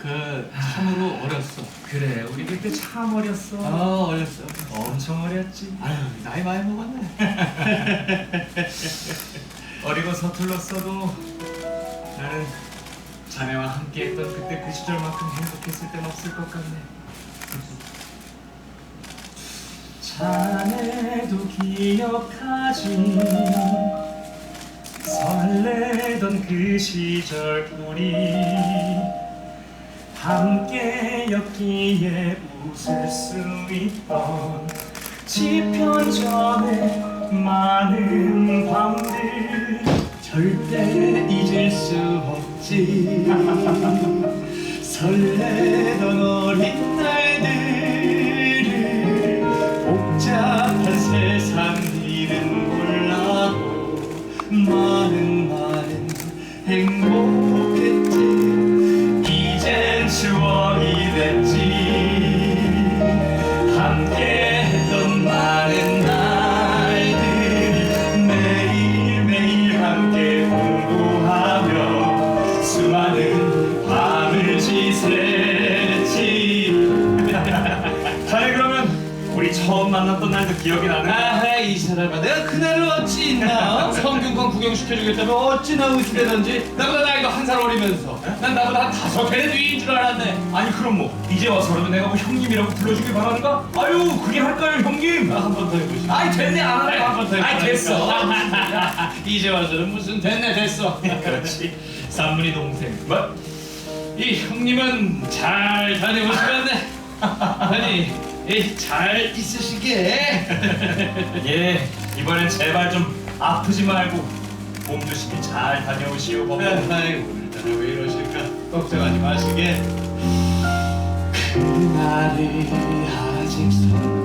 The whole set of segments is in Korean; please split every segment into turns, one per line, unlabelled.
그 참으로 어렸어.
그래 우리 그때 참 어렸어
어 어렸어.
엄청 어렸지
아유 나이 많이 먹었네.
어리고 서툴렀어도 나는 자네와 함께했던 그때 그 시절만큼 행복했을 땐 없을 것 같네 자네도 기억하지 설레던 그 시절 우리 함께였기에 웃을 수 있던 지편전에 많은 밤들
절대 잊을 수 없지. 설레던 어린 날 수많은 밤을 지새지.
자네 그러면 우리 처음 만났던 날도 기억이 나네
아하 이 사람아 내가 그날을 어찌 있나? 성균관 구경시켜주겠다면 어찌나 의심되던지. 나보다 나이가 한 살 어리면서. 난 나보다 한 다섯 배는 위인 줄 알았네.
아니 그럼 뭐 이제 와서라도 내가 뭐 형님이라고 불러주길 바라는가? 아유 그게 할까요 형님?
한번 더 해보시죠.
아이 됐네. 안 할래
한번 더 해보시죠.
아이 됐어
이제 와서는 무슨 됐네 됐어.
그렇지. 산문이 동생.
뭐? 이 형님은 잘 다녀오시겠네. 아니 이, 잘 있으시게.
예 이번엔 제발 좀 아프지 말고 몸 조심히 잘 다녀오시오 법무
아이고 오늘따라 왜 이러실까? 걱정하지 마시게. 그날이 아직 선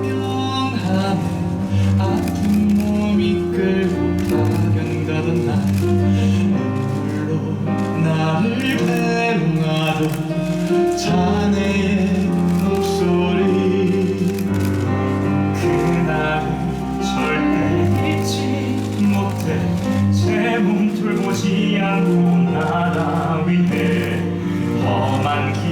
나라 위해 험한 길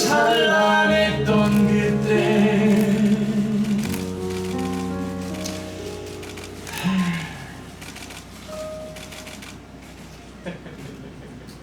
찬란한